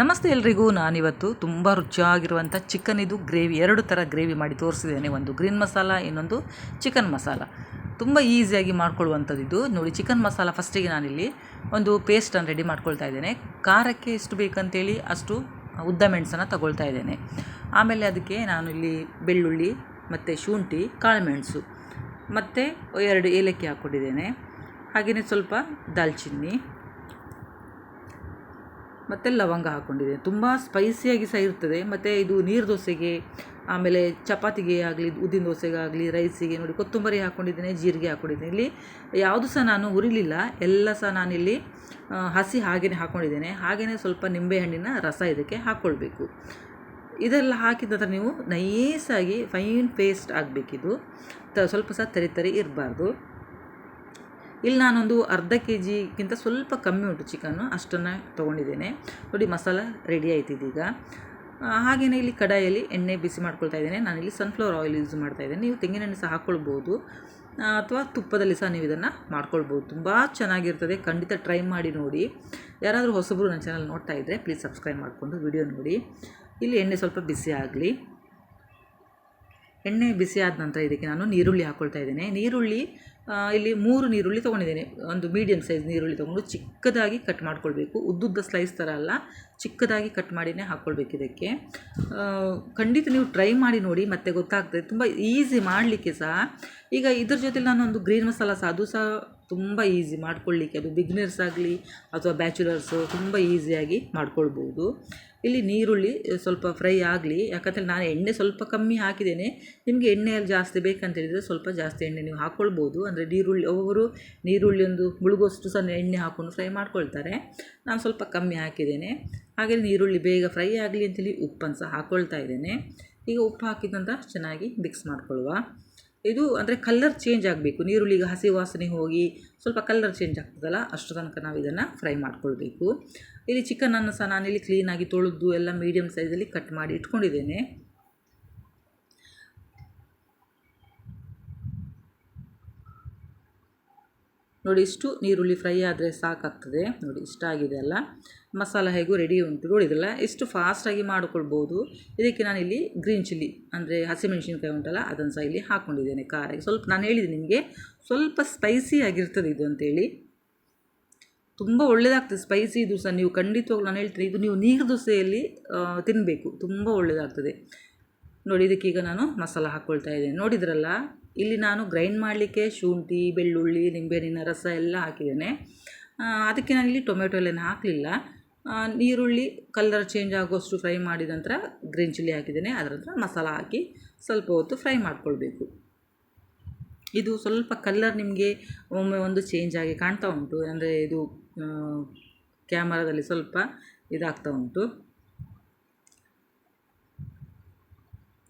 ನಮಸ್ತೆ ಎಲ್ರಿಗೂ. ನಾನಿವತ್ತು ತುಂಬ ರುಚಿಯಾಗಿರುವಂಥ ಚಿಕನ್ ಇದು ಗ್ರೇವಿ ಎರಡು ಥರ ಗ್ರೇವಿ ಮಾಡಿ ತೋರಿಸಿದ್ದೇನೆ. ಒಂದು ಗ್ರೀನ್ ಮಸಾಲ ಇನ್ನೊಂದು ಚಿಕನ್ ಮಸಾಲ ತುಂಬ ಈಸಿಯಾಗಿ ಮಾಡ್ಕೊಳ್ಳುವಂಥದ್ದು ಇದು. ನೋಡಿ ಚಿಕನ್ ಮಸಾಲ ಫಸ್ಟಿಗೆ ನಾನಿಲ್ಲಿ ಒಂದು ಪೇಸ್ಟನ್ನು ರೆಡಿ ಮಾಡ್ಕೊಳ್ತಾ ಇದ್ದೇನೆ. ಖಾರಕ್ಕೆ ಎಷ್ಟು ಬೇಕಂತೇಳಿ ಅಷ್ಟು ಉದ್ದ ಮೆಣಸನ್ನು ತಗೊಳ್ತಾ ಇದ್ದೇನೆ. ಆಮೇಲೆ ಅದಕ್ಕೆ ನಾನು ಇಲ್ಲಿ ಬೆಳ್ಳುಳ್ಳಿ ಮತ್ತು ಶುಂಠಿ, ಕಾಳುಮೆಣಸು ಮತ್ತು ಎರಡು ಏಲಕ್ಕಿ ಹಾಕ್ಕೊಂಡಿದ್ದೇನೆ. ಹಾಗೆಯೇ ಸ್ವಲ್ಪ ದಾಲ್ಚಿನ್ನಿ ಮತ್ತು ಲವಂಗ ಹಾಕ್ಕೊಂಡಿದ್ದೇನೆ ತುಂಬ ಸ್ಪೈಸಿಯಾಗಿ ಸಹ ಇರ್ತದೆ ಮತ್ತು ಇದು ನೀರು ದೋಸೆಗೆ, ಆಮೇಲೆ ಚಪಾತಿಗೆ ಆಗಲಿ, ಉದ್ದಿನ ದೋಸೆಗಾಗಲಿ ರೈಸಿಗೆ ನೋಡಿ ಕೊತ್ತಂಬರಿ ಹಾಕ್ಕೊಂಡಿದ್ದೀನಿ ಜೀರಿಗೆ ಹಾಕ್ಕೊಂಡಿದ್ದೀನಿ ಇಲ್ಲಿ ಯಾವುದು ಸಹ ನಾನು ಹುರಿಲಿಲ್ಲ. ಎಲ್ಲ ಸಹ ನಾನಿಲ್ಲಿ ಹಸಿ ಹಾಗೆಯೇ ಹಾಕ್ಕೊಂಡಿದ್ದೇನೆ ಹಾಗೆಯೇ ಸ್ವಲ್ಪ ನಿಂಬೆಹಣ್ಣಿನ ರಸ ಇದಕ್ಕೆ ಹಾಕ್ಕೊಳ್ಬೇಕು ಇದೆಲ್ಲ ಹಾಕಿದ ನಂತರ ನೀವು ನೈಸಾಗಿ ಫೈನ್ ಪೇಸ್ಟ್ ಆಗಬೇಕಿದು. ತ, ಸ್ವಲ್ಪ ಸಹ ತರಿ ತರಿ ಇರಬಾರ್ದು. ಇಲ್ಲಿ ನಾನೊಂದು ಅರ್ಧ ಕೆ ಜಿಗಿಂತ ಸ್ವಲ್ಪ ಕಮ್ಮಿ ಉಂಟು ಚಿಕನ್ನು ಅಷ್ಟನ್ನು ತೊಗೊಂಡಿದ್ದೇನೆ. ನೋಡಿ ಮಸಾಲ ರೆಡಿ ಆಯ್ತಿದ್ದೀಗ ಹಾಗೆಯೇ ಇಲ್ಲಿ ಕಡಾಯಲ್ಲಿ ಎಣ್ಣೆ ಬಿಸಿ ಮಾಡ್ಕೊಳ್ತಾ ಇದ್ದೇನೆ. ನಾನಿಲ್ಲಿ ಸನ್ಫ್ಲವರ್ ಆಯಿಲ್ ಯೂಸ್ ಮಾಡ್ತಾ ಇದ್ದೇನೆ. ನೀವು ತೆಂಗಿನೆಣ್ಣೆ ಸಹ ಹಾಕ್ಕೊಳ್ಬೋದು ಅಥವಾ ತುಪ್ಪದಲ್ಲಿ ಸಹ ನೀವು ಇದನ್ನು ಮಾಡ್ಕೊಳ್ಬೋದು. ತುಂಬ ಚೆನ್ನಾಗಿರ್ತದೆ. ಖಂಡಿತ ಟ್ರೈ ಮಾಡಿ ನೋಡಿ. ಯಾರಾದರೂ ಹೊಸಬರು ನನ್ನ ಚಾನಲ್ ನೋಡ್ತಾ ಇದ್ದರೆ ಪ್ಲೀಸ್ ಸಬ್ಸ್ಕ್ರೈಬ್ ಮಾಡಿಕೊಂಡು ವಿಡಿಯೋ ನೋಡಿ. ಇಲ್ಲಿ ಎಣ್ಣೆ ಸ್ವಲ್ಪ ಬಿಸಿ ಆಗಲಿ. ಎಣ್ಣೆ ಬಿಸಿ ಆದ ನಂತರ ಇದಕ್ಕೆ ನಾನು ನೀರುಳ್ಳಿ ಹಾಕ್ಕೊಳ್ತಾ ಇದ್ದೇನೆ. ನೀರುಳ್ಳಿ ಇಲ್ಲಿ ಮೂರು ನೀರುಳ್ಳಿ ತೊಗೊಂಡಿದ್ದೇನೆ. ಒಂದು ಮೀಡಿಯಮ್ ಸೈಜ್ ನೀರುಳ್ಳಿ ತೊಗೊಂಡು ಚಿಕ್ಕದಾಗಿ ಕಟ್ ಮಾಡ್ಕೊಳ್ಬೇಕು. ಉದ್ದುದ್ದ ಸ್ಲೈಸ್ ಥರ ಅಲ್ಲ, ಚಿಕ್ಕದಾಗಿ ಕಟ್ ಮಾಡಿನೇ ಹಾಕ್ಕೊಳ್ಬೇಕು ಇದಕ್ಕೆ. ಖಂಡಿತ ನೀವು ಟ್ರೈ ಮಾಡಿ ನೋಡಿ, ಮತ್ತೆ ಗೊತ್ತಾಗ್ತದೆ. ತುಂಬ ಈಸಿ ಮಾಡಲಿಕ್ಕೆ ಸಹ. ಈಗ ಇದ್ರ ಜೊತೆ ನಾನೊಂದು ಗ್ರೀನ್ ಮಸಾಲ ಸಹ, ಅದು ಸಹ ತುಂಬ ಈಸಿ ಮಾಡ್ಕೊಳ್ಳಿಕ್ಕೆ ಅದು ಬಿಗ್ನರ್ಸ್ ಆಗಲಿ, ಅಥವಾ ಬ್ಯಾಚುಲರ್ಸು ತುಂಬ ಈಸಿಯಾಗಿ ಮಾಡ್ಕೊಳ್ಬೋದು. ಇಲ್ಲಿ ನೀರುಳ್ಳಿ ಸ್ವಲ್ಪ ಫ್ರೈ ಆಗಲಿ. ಯಾಕಂತೇಳಿ ನಾನು ಎಣ್ಣೆ ಸ್ವಲ್ಪ ಕಮ್ಮಿ ಹಾಕಿದ್ದೇನೆ. ನಿಮಗೆ ಎಣ್ಣೆಯಲ್ಲಿ ಜಾಸ್ತಿ ಬೇಕಂತೇಳಿದರೆ ಸ್ವಲ್ಪ ಜಾಸ್ತಿ ಎಣ್ಣೆ ನೀವು ಹಾಕ್ಕೊಳ್ಬೋದು ಅಂದರೆ ನೀರುಳ್ಳಿ ಒಬ್ಬೊಬ್ಬರು ನೀರುಳ್ಳಿ ಒಂದು ಮುಳುಗೋಷ್ಟು ಸಹ ಎಣ್ಣೆ ಹಾಕ್ಕೊಂಡು ಫ್ರೈ ಮಾಡ್ಕೊಳ್ತಾರೆ. ನಾನು ಸ್ವಲ್ಪ ಕಮ್ಮಿ ಹಾಕಿದ್ದೇನೆ. ಹಾಗೆ ನೀರುಳ್ಳಿ ಬೇಗ ಫ್ರೈ ಆಗಲಿ ಅಂತೇಳಿ ಉಪ್ಪನ್ನು ಸಹ ಹಾಕ್ಕೊಳ್ತಾ ಇದ್ದೇನೆ. ಈಗ ಉಪ್ಪು ಹಾಕಿದ ಚೆನ್ನಾಗಿ ಮಿಕ್ಸ್ ಮಾಡ್ಕೊಳ್ಳುವ. ಇದು ಅಂದರೆ ಕಲ್ಲರ್ ಚೇಂಜ್ ಆಗಬೇಕು. ನೀರುಳ್ಳಿಗೆ ಹಸಿ ವಾಸನೆ ಹೋಗಿ ಸ್ವಲ್ಪ ಕಲ್ಲರ್ ಚೇಂಜ್ ಆಗ್ತದಲ್ಲ, ಅಷ್ಟು ತನಕ ನಾವು ಇದನ್ನು ಫ್ರೈ ಮಾಡಿಕೊಳ್ಬೇಕು. ಇಲ್ಲಿ ಚಿಕನನ್ನು ಸಹ ನಾನಿಲ್ಲಿ ಕ್ಲೀನಾಗಿ ತೊಳೆದು ಎಲ್ಲ ಮೀಡಿಯಮ್ ಸೈಜಲ್ಲಿ ಕಟ್ ಮಾಡಿ ಇಟ್ಕೊಂಡಿದ್ದೇನೆ. ನೋಡಿ ಇಷ್ಟು ನೀರುಳ್ಳಿ ಫ್ರೈ ಆದರೆ ಸಾಕಾಗ್ತದೆ. ನೋಡಿ ಇಷ್ಟ ಆಗಿದೆ ಅಲ್ಲ. ಮಸಾಲ ಹೇಗೂ ರೆಡಿ ಉಂಟು. ನೋಡಿದ್ರಲ್ಲ ಇಷ್ಟು ಫಾಸ್ಟಾಗಿ ಮಾಡಿಕೊಳ್ಬೋದು. ಇದಕ್ಕೆ ನಾನಿಲ್ಲಿ ಗ್ರೀನ್ ಚಿಲ್ಲಿ ಅಂದರೆ ಹಸಿಮೆಣಸಿನ್ಕಾಯಿ ಉಂಟಲ್ಲ, ಅದನ್ನು ಸಹ ಇಲ್ಲಿ ಹಾಕ್ಕೊಂಡಿದ್ದೇನೆ ಖಾರಾಗಿ ಸ್ವಲ್ಪ ನಾನು ಹೇಳಿದೆ ನಿಮಗೆ ಸ್ವಲ್ಪ ಸ್ಪೈಸಿ ಆಗಿರ್ತದೆ ಇದು ಅಂತೇಳಿ. ತುಂಬ ಒಳ್ಳೆಯದಾಗ್ತದೆ ಸ್ಪೈಸಿ ಇದು ನೀವು ಖಂಡಿತವಾಗ್ಲೂ ನಾನು ಹೇಳ್ತೀನಿ. ಇದು ನೀವು ನೀರು ದೋಸೆಯಲ್ಲಿ ತಿನ್ನಬೇಕು ತುಂಬ ಒಳ್ಳೆಯದಾಗ್ತದೆ ನೋಡಿ ಇದಕ್ಕೀಗ ನಾನು ಮಸಾಲ ಹಾಕ್ಕೊಳ್ತಾ ಇದ್ದೇನೆ. ನೋಡಿದ್ರಲ್ಲ? ಇಲ್ಲಿ ನಾನು ಗ್ರೈಂಡ್ ಮಾಡಲಿಕ್ಕೆ ಶುಂಠಿ, ಬೆಳ್ಳುಳ್ಳಿ, ನಿಂಬೆಹಣ್ಣಿನ ರಸ ಎಲ್ಲ ಹಾಕಿದ್ದೇನೆ. ಅದಕ್ಕೆ ಇಲ್ಲಿ ಟೊಮೆಟೊ ಎಲ್ಲ ಹಾಕಲಿಲ್ಲ. ನೀರುಳ್ಳಿ ಕಲರ್ ಚೇಂಜ್ ಆಗೋಷ್ಟು ಫ್ರೈ ಮಾಡಿದ ನಂತರ ಗ್ರೀನ್ ಚಿಲ್ಲಿ ಹಾಕಿದ್ದೇನೆ. ಅದರ ನಂತರ ಮಸಾಲ ಹಾಕಿ ಸ್ವಲ್ಪ ಹೊತ್ತು ಫ್ರೈ ಮಾಡಿಕೊಳ್ಬೇಕು. ಇದು ಸ್ವಲ್ಪ ಕಲ್ಲರ್ ನಿಮಗೆ ಒಮ್ಮೆ ಒಂದು ಚೇಂಜ್ ಆಗಿ ಕಾಣ್ತಾ ಉಂಟು. ಅಂದರೆ ಇದು ಕ್ಯಾಮರಾದಲ್ಲಿ ಸ್ವಲ್ಪ ಇದಾಗ್ತಾ ಉಂಟು.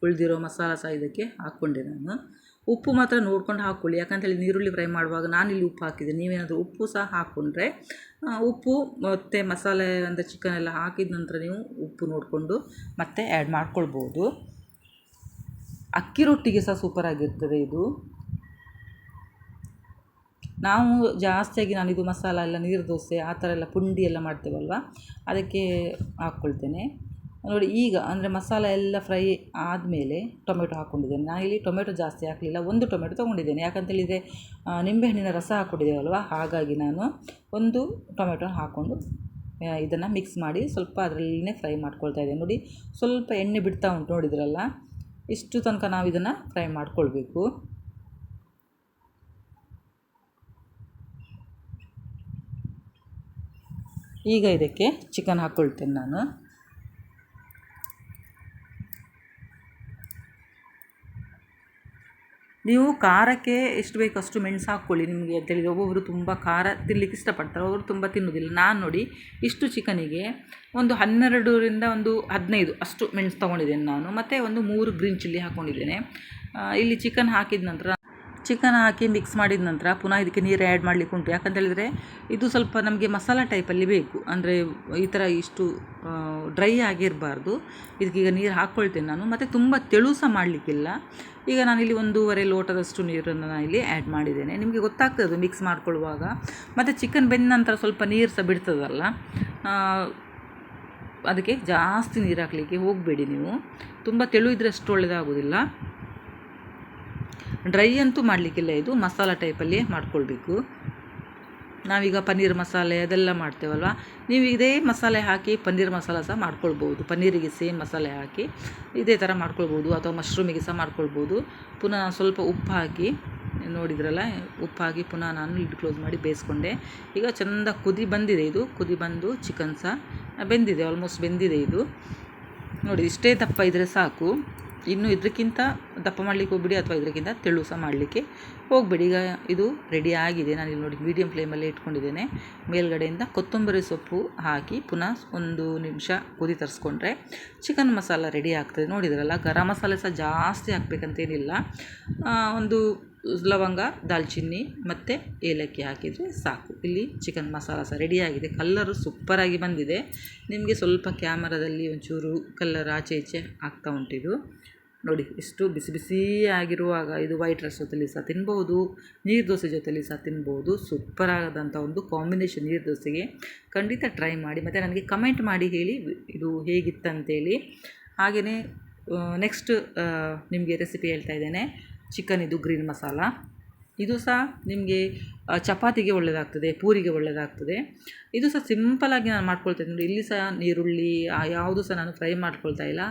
ಉಳಿದಿರೋ ಮಸಾಲ ಸಹ ಇದಕ್ಕೆ ಹಾಕ್ಕೊಂಡೆ ನಾನು. ಉಪ್ಪು ಮಾತ್ರ ನೋಡ್ಕೊಂಡು ಹಾಕ್ಕೊಳ್ಳಿ. ಯಾಕಂತೇಳಿ ನೀರುಳ್ಳಿ ಫ್ರೈ ಮಾಡುವಾಗ ನಾನಿಲ್ಲಿ ಉಪ್ಪು ಹಾಕಿದ್ದೆ ನೀವೇನಾದರೂ ಉಪ್ಪು ಸಹ ಹಾಕ್ಕೊಂಡ್ರೆ ಉಪ್ಪು ಮತ್ತು ಮಸಾಲೆ ಅಂದರೆ ಚಿಕನ್ ಎಲ್ಲ ಹಾಕಿದ ನಂತರ ನೀವು ಉಪ್ಪು ನೋಡಿಕೊಂಡು ಮತ್ತೆ ಆ್ಯಡ್ ಮಾಡ್ಕೊಳ್ಬೋದು. ಅಕ್ಕಿ ರೊಟ್ಟಿಗೆ ಸಹ ಸೂಪರಾಗಿರ್ತದೆ ಇದು. ನಾವು ಜಾಸ್ತಿಯಾಗಿ ನಾನು ಇದು ಮಸಾಲ ಎಲ್ಲ ನೀರು ದೋಸೆ ಆ ಥರ ಎಲ್ಲ ಪುಂಡಿ ಎಲ್ಲ ಮಾಡ್ತೇವಲ್ವ, ಅದಕ್ಕೆ ಹಾಕ್ಕೊಳ್ತೇನೆ. ನೋಡಿ ಈಗ ಅಂದರೆ ಮಸಾಲೆ ಎಲ್ಲ ಫ್ರೈ ಆದಮೇಲೆ ಟೊಮೆಟೊ ಹಾಕ್ಕೊಂಡಿದ್ದೇನೆ. ಇಲ್ಲಿ ಟೊಮೆಟೊ ಜಾಸ್ತಿ ಹಾಕಲಿಲ್ಲ, ಒಂದು ಟೊಮೆಟೊ ತೊಗೊಂಡಿದ್ದೇನೆ. ಯಾಕಂತೇಳಿದರೆ ನಿಂಬೆಹಣ್ಣಿನ ರಸ ಹಾಕ್ಕೊಂಡಿದ್ದೇವಲ್ವ? ಹಾಗಾಗಿ ನಾನು ಒಂದು ಟೊಮೆಟೊ ಹಾಕ್ಕೊಂಡು ಇದನ್ನು ಮಿಕ್ಸ್ ಮಾಡಿ ಸ್ವಲ್ಪ ಅದರಲ್ಲೇ ಫ್ರೈ ಮಾಡ್ಕೊಳ್ತಾ ಇದ್ದೇನೆ. ನೋಡಿ, ಸ್ವಲ್ಪ ಎಣ್ಣೆ ಬಿಡ್ತಾ ಉಂಟು ನೋಡಿದ್ರಲ್ಲ? ಇಷ್ಟು ತನಕ ನಾವು ಇದನ್ನು ಫ್ರೈ ಮಾಡ್ಕೊಳ್ಬೇಕು. ಈಗ ಇದಕ್ಕೆ ಚಿಕನ್ ಹಾಕ್ಕೊಳ್ತೇನೆ ನಾನು. ನೀವು ಖಾರಕ್ಕೆ ಎಷ್ಟು ಬೇಕು ಅಷ್ಟು ಮೆಣಸು ಹಾಕ್ಕೊಳ್ಳಿ ನಿಮಗೆ ಅಂತೇಳಿದ್ರೆ ಒಬ್ಬೊಬ್ಬರು ತುಂಬ ಖಾರ ತಿನ್ನಲಿಕ್ಕೆ ಇಷ್ಟಪಡ್ತಾರೆ. ಒಬ್ಬರು ತುಂಬ ತಿನ್ನೋದಿಲ್ಲ ನಾನು ನೋಡಿ ಇಷ್ಟು ಚಿಕನಿಗೆ ಒಂದು ಹನ್ನೆರಡರಿಂದ ಒಂದು ಹದಿನೈದು ಅಷ್ಟು ಮೆಣಸು ತೊಗೊಂಡಿದ್ದೇನೆ ನಾನು. ಮತ್ತು ಒಂದು ಮೂರು ಗ್ರೀನ್ ಚಿಲ್ಲಿ ಹಾಕ್ಕೊಂಡಿದ್ದೇನೆ ಇಲ್ಲಿ ಚಿಕನ್ ಹಾಕಿದ ನಂತರ ಚಿಕನ್ ಹಾಕಿ ಮಿಕ್ಸ್ ಮಾಡಿದ ನಂತರ ಪುನಃ ಇದಕ್ಕೆ ನೀರು ಆ್ಯಡ್ ಮಾಡಲಿಕ್ಕೆ ಉಂಟು. ಯಾಕಂತೇಳಿದರೆ ಇದು ಸ್ವಲ್ಪ ನಮಗೆ ಮಸಾಲ ಟೈಪಲ್ಲಿ ಬೇಕು. ಅಂದರೆ ಈ ಥರ ಇಷ್ಟು ಡ್ರೈ ಆಗಿರಬಾರ್ದು ಇದಕ್ಕೀಗ ನೀರು ಹಾಕ್ಕೊಳ್ತೇನೆ ನಾನು. ಮತ್ತು ತುಂಬ ತೆಳು ಸಹ ಮಾಡಲಿಕ್ಕಿಲ್ಲ. ಈಗ ನಾನಿಲ್ಲಿ ಒಂದೂವರೆ ಲೋಟದಷ್ಟು ನೀರನ್ನು ನಾನು ಇಲ್ಲಿ ಆ್ಯಡ್ ಮಾಡಿದ್ದೇನೆ. ನಿಮಗೆ ಗೊತ್ತಾಗ್ತದೆ ಅದು ಮಿಕ್ಸ್ ಮಾಡ್ಕೊಳ್ಳುವಾಗ. ಮತ್ತು ಚಿಕನ್ ಬೆಂದ ನಂತರ ಸ್ವಲ್ಪ ನೀರು ಸಹ ಬಿಡ್ತದಲ್ಲ. ಅದಕ್ಕೆ ಜಾಸ್ತಿ ನೀರು ಹಾಕಲಿಕ್ಕೆ ಹೋಗಬೇಡಿ ನೀವು. ತುಂಬ ತೆಳು ಇದ್ದರೆ ಅಷ್ಟು ಒಳ್ಳೆಯದಾಗೋದಿಲ್ಲ ಡ್ರೈ ಅಂತೂ ಮಾಡಲಿಕ್ಕಿಲ್ಲ. ಇದು ಮಸಾಲ ಟೈಪಲ್ಲಿ ಮಾಡ್ಕೊಳ್ಬೇಕು. ನಾವೀಗ ಪನ್ನೀರ್ ಮಸಾಲೆ ಅದೆಲ್ಲ ಮಾಡ್ತೇವಲ್ವ? ನೀವು ಇದೇ ಮಸಾಲೆ ಹಾಕಿ ಪನ್ನೀರ್ ಮಸಾಲ ಸಹ ಮಾಡ್ಕೊಳ್ಬೋದು. ಪನ್ನೀರಿಗೆ ಸೇಮ್ ಮಸಾಲೆ ಹಾಕಿ ಇದೇ ಥರ ಮಾಡ್ಕೊಳ್ಬೋದು ಅಥವಾ ಮಶ್ರೂಮಿಗೆ ಸಹ ಮಾಡ್ಕೊಳ್ಬೋದು. ಪುನಃ ಸ್ವಲ್ಪ ಉಪ್ಪು ಹಾಕಿ, ನೋಡಿದ್ರಲ್ಲ, ಉಪ್ಪು ಹಾಕಿ ಪುನಃ ನಾನು ಲಿಡ್ ಕ್ಲೋಸ್ ಮಾಡಿ ಬೇಯಿಸ್ಕೊಂಡೆ. ಈಗ ಚೆಂದ ಕುದಿ ಬಂದಿದೆ ಇದು. ಕುದಿ ಬಂದು ಚಿಕನ್ ಸಹ ಬೆಂದಿದೆ ಆಲ್ಮೋಸ್ಟ್ ಬೆಂದಿದೆ ಇದು. ನೋಡಿ, ಇಷ್ಟೇ ದಪ್ಪ ಇದ್ದರೆ ಸಾಕು. ಇನ್ನು ಇದಕ್ಕಿಂತ ದಪ್ಪ ಮಾಡಲಿಕ್ಕೆ ಹೋಗ್ಬಿಡಿ ಅಥವಾ ಇದಕ್ಕಿಂತ ತೆಳು ಸಹ ಮಾಡಲಿಕ್ಕೆ ಹೋಗಬೇಡಿ. ಈಗ ಇದು ರೆಡಿ ಆಗಿದೆ. ನಾನು ಇಲ್ಲಿ ನೋಡಿ ಮೀಡಿಯಂ ಫ್ಲೇಮಲ್ಲೇ ಇಟ್ಕೊಂಡಿದ್ದೇನೆ. ಮೇಲ್ಗಡೆಯಿಂದ ಕೊತ್ತಂಬರಿ ಸೊಪ್ಪು ಹಾಕಿ ಪುನಃ ಒಂದು ನಿಮಿಷ ಕುದಿ ತರಿಸ್ಕೊಂಡ್ರೆ ಚಿಕನ್ ಮಸಾಲ ರೆಡಿ ಆಗ್ತದೆ. ನೋಡಿದ್ರಲ್ಲ, ಗರಂ ಮಸಾಲೆ ಸಹ ಜಾಸ್ತಿ ಹಾಕ್ಬೇಕಂತೇನಿಲ್ಲ. ಒಂದು ಲವಂಗ, ದಾಲ್ಚಿನ್ನಿ ಮತ್ತು ಏಲಕ್ಕಿ ಹಾಕಿದರೆ ಸಾಕು. ಇಲ್ಲಿ ಚಿಕನ್ ಮಸಾಲ ಸಹ ರೆಡಿಯಾಗಿದೆ ಕಲ್ಲರು ಸೂಪರಾಗಿ ಬಂದಿದೆ. ನಿಮಗೆ ಸ್ವಲ್ಪ ಕ್ಯಾಮರಾದಲ್ಲಿ ಒಂಚೂರು ಕಲ್ಲರ್ ಆಚೆ ಈಚೆ ಆಗ್ತಾ ಉಂಟಿದು ನೋಡಿ ಇಷ್ಟು ಬಿಸಿ ಬಿಸಿ ಆಗಿರುವಾಗ ಇದು ವೈಟ್ ರೈಸ್ ಜೊತೆಲಿ ಸಹ ತಿನ್ಬೋದು, ನೀರು ದೋಸೆ ಜೊತೆಲಿ ಸಹ ತಿನ್ಬೋದು. ಸೂಪರ್ ಆದಂಥ ಒಂದು ಕಾಂಬಿನೇಷನ್ ನೀರು ದೋಸೆಗೆ ಖಂಡಿತ ಟ್ರೈ ಮಾಡಿ, ಮತ್ತು ನನಗೆ ಕಮೆಂಟ್ ಮಾಡಿ ಹೇಳಿ ಇದು ಹೇಗಿತ್ತಂತೇಳಿ. ಹಾಗೆಯೇ ನೆಕ್ಸ್ಟ್ ನಿಮಗೆ ರೆಸಿಪಿ ಹೇಳ್ತಾ ಇದ್ದೇನೆ. ಚಿಕನ್ ಇದು ಗ್ರೀನ್ ಮಸಾಲ ಇದು ಸಹ ನಿಮಗೆ ಚಪಾತಿಗೆ ಒಳ್ಳೆಯದಾಗ್ತದೆ ಪೂರಿಗೆ ಒಳ್ಳೆಯದಾಗ್ತದೆ ಇದು ಸಹ ಸಿಂಪಲಾಗಿ ನಾನು ಮಾಡ್ಕೊಳ್ತೇನೆ ನೋಡಿ. ಇಲ್ಲಿ ಸಹ ನೀರುಳ್ಳಿ ಯಾವುದು ಸಹ ನಾನು ಫ್ರೈ ಮಾಡ್ಕೊಳ್ತಾ ಇಲ್ಲ.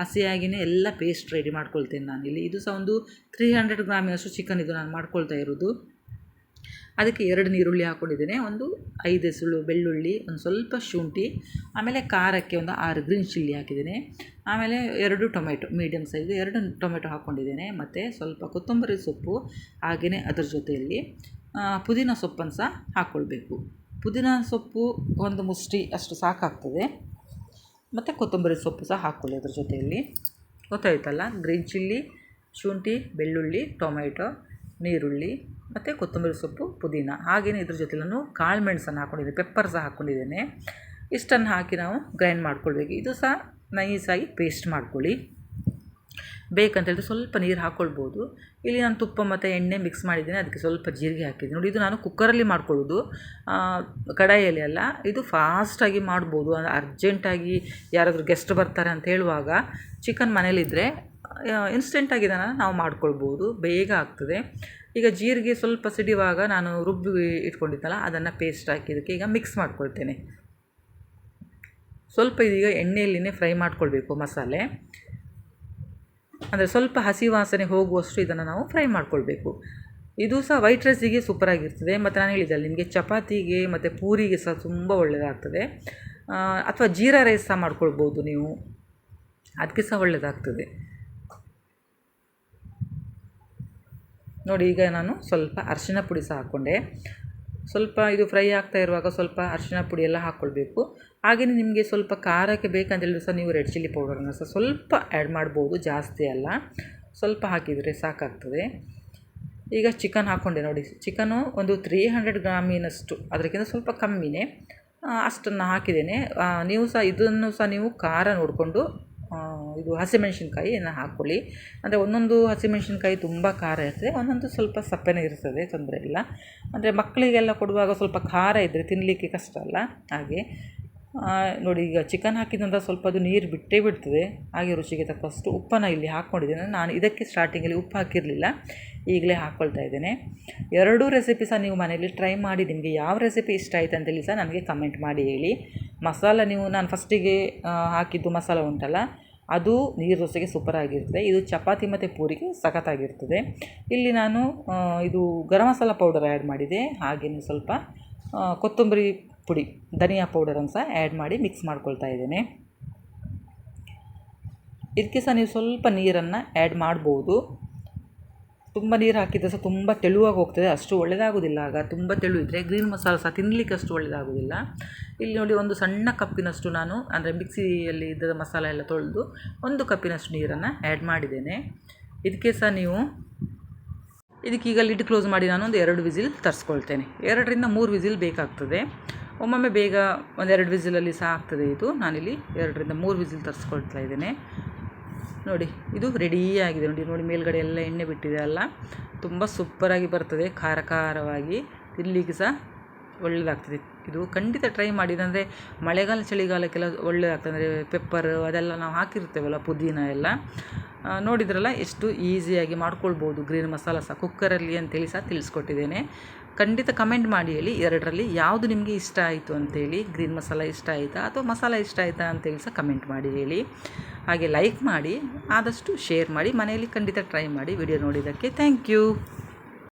ಹಸಿಯಾಗಿಯೇ ಎಲ್ಲ ಪೇಸ್ಟ್ ರೆಡಿ ಮಾಡ್ಕೊಳ್ತೇನೆ ನಾನು ಇಲ್ಲಿ ಇದು ಸಹ ಒಂದು ತ್ರೀ ಹಂಡ್ರೆಡ್ ಗ್ರಾಮಿನಷ್ಟು ಚಿಕನ್ ಇದು ನಾನು ಮಾಡ್ಕೊಳ್ತಾ ಇರೋದು. ಅದಕ್ಕೆ ಎರಡು ನೀರುಳ್ಳಿ ಹಾಕ್ಕೊಂಡಿದ್ದೇನೆ. ಒಂದು ಐದು ಸುಳ್ಳು ಬೆಳ್ಳುಳ್ಳಿ, ಒಂದು ಸ್ವಲ್ಪ ಶುಂಠಿ, ಆಮೇಲೆ ಖಾರಕ್ಕೆ ಒಂದು ಆರು ಗ್ರೀನ್ ಚಿಲ್ಲಿ ಹಾಕಿದ್ದೀನಿ. ಆಮೇಲೆ ಎರಡು ಟೊಮೆಟೊ ಮೀಡಿಯಮ್ ಸೈಜ್ ಎರಡು ಟೊಮೆಟೊ ಹಾಕ್ಕೊಂಡಿದ್ದೇನೆ. ಮತ್ತು ಸ್ವಲ್ಪ ಕೊತ್ತಂಬರಿ ಸೊಪ್ಪು ಹಾಗೆಯೇ ಅದರ ಜೊತೆಯಲ್ಲಿ ಪುದೀನ ಸೊಪ್ಪನ್ನು ಸಹ ಹಾಕ್ಕೊಳ್ಬೇಕು. ಪುದೀನ ಸೊಪ್ಪು ಒಂದು ಮುಷ್ಟಿ, ಅಷ್ಟು ಸಾಕಾಗ್ತದೆ. ಮತ್ತು ಕೊತ್ತಂಬರಿ ಸೊಪ್ಪು ಸಹ ಹಾಕ್ಕೊಳ್ಳಿ ಅದ್ರ ಜೊತೆಯಲ್ಲಿ. ಗೊತ್ತಾಯ್ತಲ್ಲ? ಗ್ರೀನ್ ಚಿಲ್ಲಿ ಶುಂಠಿ, ಬೆಳ್ಳುಳ್ಳಿ, ಟೊಮೆಟೊ, ನೀರುಳ್ಳಿ ಮತ್ತು ಕೊತ್ತಂಬರಿ ಸೊಪ್ಪು, ಪುದೀನ. ಹಾಗೆಯೇ ಇದ್ರ ಜೊತೆ ನಾನು ಕಾಳು ಮೆಣಸನ್ನು ಹಾಕ್ಕೊಂಡಿದ್ದೀನಿ ಪೆಪ್ಪರ್ ಸಹ ಹಾಕ್ಕೊಂಡಿದ್ದೇನೆ ಇಷ್ಟನ್ನು ಹಾಕಿ ನಾವು ಗ್ರೈಂಡ್ ಮಾಡ್ಕೊಳ್ಬೇಕು. ಇದು ಸಹ ನೈಸಾಗಿ ಪೇಸ್ಟ್ ಮಾಡ್ಕೊಳ್ಳಿ. ಬೇಕಂತೇಳಿದ್ರೆ ಸ್ವಲ್ಪ ನೀರು ಹಾಕ್ಕೊಳ್ಬೋದು ಇಲ್ಲಿ ನಾನು ತುಪ್ಪ ಮತ್ತು ಎಣ್ಣೆ ಮಿಕ್ಸ್ ಮಾಡಿದ್ದೀನಿ, ಅದಕ್ಕೆ ಸ್ವಲ್ಪ ಜೀರಿಗೆ ಹಾಕಿದ್ದೀನಿ. ನೋಡಿ, ಇದು ನಾನು ಕುಕ್ಕರಲ್ಲಿ ಮಾಡ್ಕೊಳ್ಳೋದು. ಕಡಾಯಲ್ಲಿ ಅಲ್ಲ, ಇದು ಫಾಸ್ಟಾಗಿ ಮಾಡ್ಬೋದು. ಅಂದರೆ ಅರ್ಜೆಂಟಾಗಿ ಯಾರಾದರೂ ಗೆಸ್ಟ್ ಬರ್ತಾರೆ ಅಂತ ಹೇಳುವಾಗ ಚಿಕನ್ ಮನೇಲಿದ್ದರೆ ಇನ್ಸ್ಟೆಂಟಾಗಿ ಇದನ್ನು ನಾವು ಮಾಡ್ಕೊಳ್ಬೋದು. ಬೇಗ ಆಗ್ತದೆ. ಈಗ ಜೀರಿಗೆ ಸ್ವಲ್ಪ ಸಿಡಿಯುವಾಗ ನಾನು ರುಬ್ಬಿ ಇಟ್ಕೊಂಡಿದ್ದಲ್ಲ, ಅದನ್ನು ಪೇಸ್ಟ್ ಹಾಕಿ ಇದಕ್ಕೆ ಈಗ ಮಿಕ್ಸ್ ಮಾಡ್ಕೊಳ್ತೇನೆ. ಸ್ವಲ್ಪ ಇದೀಗ ಎಣ್ಣೆಯಲ್ಲಿನೇ ಫ್ರೈ ಮಾಡ್ಕೊಳ್ಬೇಕು ಮಸಾಲೆ. ಅಂದರೆ ಸ್ವಲ್ಪ ಹಸಿ ವಾಸನೆ ಹೋಗುವಷ್ಟು ಇದನ್ನು ನಾವು ಫ್ರೈ ಮಾಡ್ಕೊಳ್ಬೇಕು. ಇದು ಸಹ ವೈಟ್ ರೈಸಿಗೆ ಸೂಪರಾಗಿರ್ತದೆ ಮತ್ತು ನಾನು ಹೇಳಿದ್ದಲ್ಲ ನಿಮಗೆ ಚಪಾತಿಗೆ ಮತ್ತು ಪೂರಿಗೆ ಸಹ ತುಂಬ ಒಳ್ಳೆಯದಾಗ್ತದೆ ಅಥವಾ ಜೀರಾ ರೈಸ್ ಸಹ ಮಾಡ್ಕೊಳ್ಬೋದು ನೀವು. ಅದಕ್ಕೆ ಸಹ ಒಳ್ಳೆಯದಾಗ್ತದೆ ನೋಡಿ, ಈಗ ನಾನು ಸ್ವಲ್ಪ ಅರಿಶಿನ ಪುಡಿ ಸಹ ಹಾಕ್ಕೊಂಡೆ. ಸ್ವಲ್ಪ ಇದು ಫ್ರೈ ಆಗ್ತಾ ಇರುವಾಗ ಸ್ವಲ್ಪ ಅರಿಶಿನ ಪುಡಿ ಎಲ್ಲ ಹಾಕ್ಕೊಳ್ಬೇಕು. ಹಾಗೆಯೇ ನಿಮಗೆ ಸ್ವಲ್ಪ ಖಾರಕ್ಕೆ ಬೇಕಂತೇಳಿದ್ರು ಸಹ ನೀವು ರೆಡ್ ಚಿಲ್ಲಿ ಪೌಡರನ್ನು ಸಹ ಸ್ವಲ್ಪ ಆ್ಯಡ್ ಮಾಡ್ಬೋದು, ಜಾಸ್ತಿ ಅಲ್ಲ. ಸ್ವಲ್ಪ ಹಾಕಿದರೆ ಸಾಕಾಗ್ತದೆ. ಈಗ ಚಿಕನ್ ಹಾಕ್ಕೊಂಡೆ ನೋಡಿ. ಚಿಕನು ಒಂದು ತ್ರೀ ಹಂಡ್ರೆಡ್ ಗ್ರಾಮಿನಷ್ಟು, ಅದಕ್ಕಿಂತ ಸ್ವಲ್ಪ ಕಮ್ಮಿನೇ. ಅಷ್ಟನ್ನು ಹಾಕಿದ್ದೇನೆ. ನೀವು ಸಹ ಇದನ್ನು ಸಹ ನೀವು ಖಾರ ನೋಡಿಕೊಂಡು ಇದು ಹಸಿಮೆಣ್ಸಿನ್ಕಾಯಿಯನ್ನು ಹಾಕ್ಕೊಳ್ಳಿ ಅಂದರೆ ಒಂದೊಂದು ಹಸಿಮೆಣ್ಸಿನ್ಕಾಯಿ ತುಂಬ ಖಾರ ಇರ್ತದೆ, ಒಂದೊಂದು ಸ್ವಲ್ಪ ಸಪ್ಪೆನೇ ಇರ್ತದೆ, ತೊಂದರೆ ಇಲ್ಲ. ಅಂದರೆ ಮಕ್ಕಳಿಗೆಲ್ಲ ಕೊಡುವಾಗ ಸ್ವಲ್ಪ ಖಾರ ಇದ್ದರೆ ತಿನ್ನಲಿಕ್ಕೆ ಕಷ್ಟ ಅಲ್ಲ, ಹಾಗೆ. ನೋಡಿ, ಈಗ ಚಿಕನ್ ಹಾಕಿದ ಸ್ವಲ್ಪ ಅದು ನೀರು ಬಿಟ್ಟೇ ಬಿಡ್ತದೆ. ಹಾಗೆ ರುಚಿಗೆ ತಕ್ಕಷ್ಟು ಉಪ್ಪನ್ನು ಇಲ್ಲಿ ಹಾಕ್ಕೊಂಡಿದ್ದೇನೆ. ನಾನು ಇದಕ್ಕೆ ಸ್ಟಾರ್ಟಿಂಗಲ್ಲಿ ಉಪ್ಪು ಹಾಕಿರಲಿಲ್ಲ, ಈಗಲೇ ಹಾಕ್ಕೊಳ್ತಾ ಇದ್ದೇನೆ. ಎರಡೂ ರೆಸಿಪಿ ಸಹ ನೀವು ಮನೆಯಲ್ಲಿ ಟ್ರೈ ಮಾಡಿ, ನಿಮಗೆ ಯಾವ ರೆಸಿಪಿ ಇಷ್ಟ ಆಯಿತು ಅಂತೇಳಿ ಸಹ ನನಗೆ ಕಮೆಂಟ್ ಮಾಡಿ ಹೇಳಿ. ಮಸಾಲ ನೀವು, ನಾನು ಫಸ್ಟಿಗೆ ಹಾಕಿದ್ದು ಮಸಾಲ ಉಂಟಲ್ಲ ಅದು ನೀರು ದೋಸೆಗೆ ಸೂಪರಾಗಿರ್ತದೆ ಇದು ಚಪಾತಿ ಮತ್ತು ಪೂರಿಗೆ ಸಖತ್ತಾಗಿರ್ತದೆ. ಇಲ್ಲಿ ನಾನು ಇದು ಗರಂ ಮಸಾಲ ಪೌಡರ್ ಆ್ಯಡ್ ಮಾಡಿದೆ. ಹಾಗೆಯೇ ಸ್ವಲ್ಪ ಕೊತ್ತಂಬರಿ ಪುಡಿ, ಧನಿಯಾ ಪೌಡರನ್ನು ಸಹ ಆ್ಯಡ್ ಮಾಡಿ ಮಿಕ್ಸ್ ಮಾಡ್ಕೊಳ್ತಾ ಇದ್ದೇನೆ. ಇದಕ್ಕೆ ಸಹ ನೀವು ಸ್ವಲ್ಪ ನೀರನ್ನು ಆ್ಯಡ್ ಮಾಡ್ಬೋದು. ತುಂಬ ನೀರು ಹಾಕಿದರೆ ಸಹ ತುಂಬ ತೆಳುವಾಗಿ ಹೋಗ್ತದೆ. ಅಷ್ಟು ಒಳ್ಳೆಯದಾಗೋದಿಲ್ಲ ಆಗ. ತುಂಬ ತೆಳು ಇದ್ದರೆ ಗ್ರೀನ್ ಮಸಾಲ ಸಹ ತಿನ್ನಲಿಕ್ಕೆ ಅಷ್ಟು ಒಳ್ಳೆಯದಾಗೋದಿಲ್ಲ ಇಲ್ಲಿ ನೋಡಿ ಒಂದು ಸಣ್ಣ ಕಪ್ಪಿನಷ್ಟು ನಾನು, ಅಂದರೆ ಮಿಕ್ಸಿಯಲ್ಲಿ ಇದ್ದ ಮಸಾಲ ಎಲ್ಲ ತೊಳೆದು ಒಂದು ಕಪ್ಪಿನಷ್ಟು ನೀರನ್ನು ಆ್ಯಡ್ ಮಾಡಿದ್ದೇನೆ. ಇದಕ್ಕೆ ಸಹ ನೀವು ಇದಕ್ಕೀಗ ಲಿಡ್ ಕ್ಲೋಸ್ ಮಾಡಿ ನಾನು ಒಂದು ಎರಡು ವಿಸಿಲ್ ತರಿಸ್ಕೊಳ್ತೇನೆ. ಎರಡರಿಂದ ಮೂರು ವಿಸಿಲ್ ಬೇಕಾಗ್ತದೆ. ಒಮ್ಮೊಮ್ಮೆ ಬೇಗ ಒಂದೆರಡು ವಿಸಿಲಲ್ಲಿ ಸಹ ಆಗ್ತದೆ ಇದು. ನಾನಿಲ್ಲಿ ಎರಡರಿಂದ ಮೂರು ವಿಸಿಲ್ ತರಿಸ್ಕೊಳ್ತಾ ಇದ್ದೇನೆ. ನೋಡಿ, ಇದು ರೆಡಿಯಾಗಿದೆ ನೋಡಿ ನೋಡಿ ಮೇಲ್ಗಡೆ ಎಲ್ಲ ಎಣ್ಣೆ ಬಿಟ್ಟಿದೆ ಅಲ್ಲ. ತುಂಬ ಸೂಪರಾಗಿ ಬರ್ತದೆ ಖಾರ ಖಾರವಾಗಿ ತಿನ್ನಲಿಕ್ಕೆ ಸಹ ಒಳ್ಳೆಯದಾಗ್ತದೆ ಇದು ಖಂಡಿತ ಟ್ರೈ ಮಾಡಿ ಅಂದರೆ ಮಳೆಗಾಲ, ಚಳಿಗಾಲಕ್ಕೆಲ್ಲ ಒಳ್ಳೆಯದಾಗ್ತದೆ ಅಂದರೆ ಪೆಪ್ಪರ್ ಅದೆಲ್ಲ ನಾವು ಹಾಕಿರ್ತೇವಲ್ಲ ಪುದೀನ ಎಲ್ಲ. ನೋಡಿದ್ರಲ್ಲ, ಎಷ್ಟು ಈಸಿಯಾಗಿ ಮಾಡ್ಕೊಳ್ಬೋದು. ಗ್ರೀನ್ ಮಸಾಲ ಸಹ ಕುಕ್ಕರಲ್ಲಿ ಅಂತೇಳಿ ಸಹ ತಿಳಿಸ್ಕೊಟ್ಟಿದ್ದೇನೆ. ಖಂಡಿತ ಕಮೆಂಟ್ ಮಾಡಿ ಹೇಳಿ, ಎರಡರಲ್ಲಿ ಯಾವುದು ನಿಮಗೆ ಇಷ್ಟ ಆಯಿತು ಅಂತೇಳಿ ಗ್ರೀನ್ ಮಸಾಲ ಇಷ್ಟ ಆಯಿತಾ ಅಥವಾ ಮಸಾಲ ಇಷ್ಟ ಆಯಿತಾ ಅಂತೇಳಿ ಸಹ ಕಮೆಂಟ್ ಮಾಡಿ ಹೇಳಿ. ಹಾಗೆ ಲೈಕ್ ಮಾಡಿ ಆದಷ್ಟು ಶೇರ್ ಮಾಡಿ ಮನೆಯಲ್ಲಿ ಖಂಡಿತ ಟ್ರೈ ಮಾಡಿ ವಿಡಿಯೋ ನೋಡಿದ್ದಕ್ಕೆ. Thank you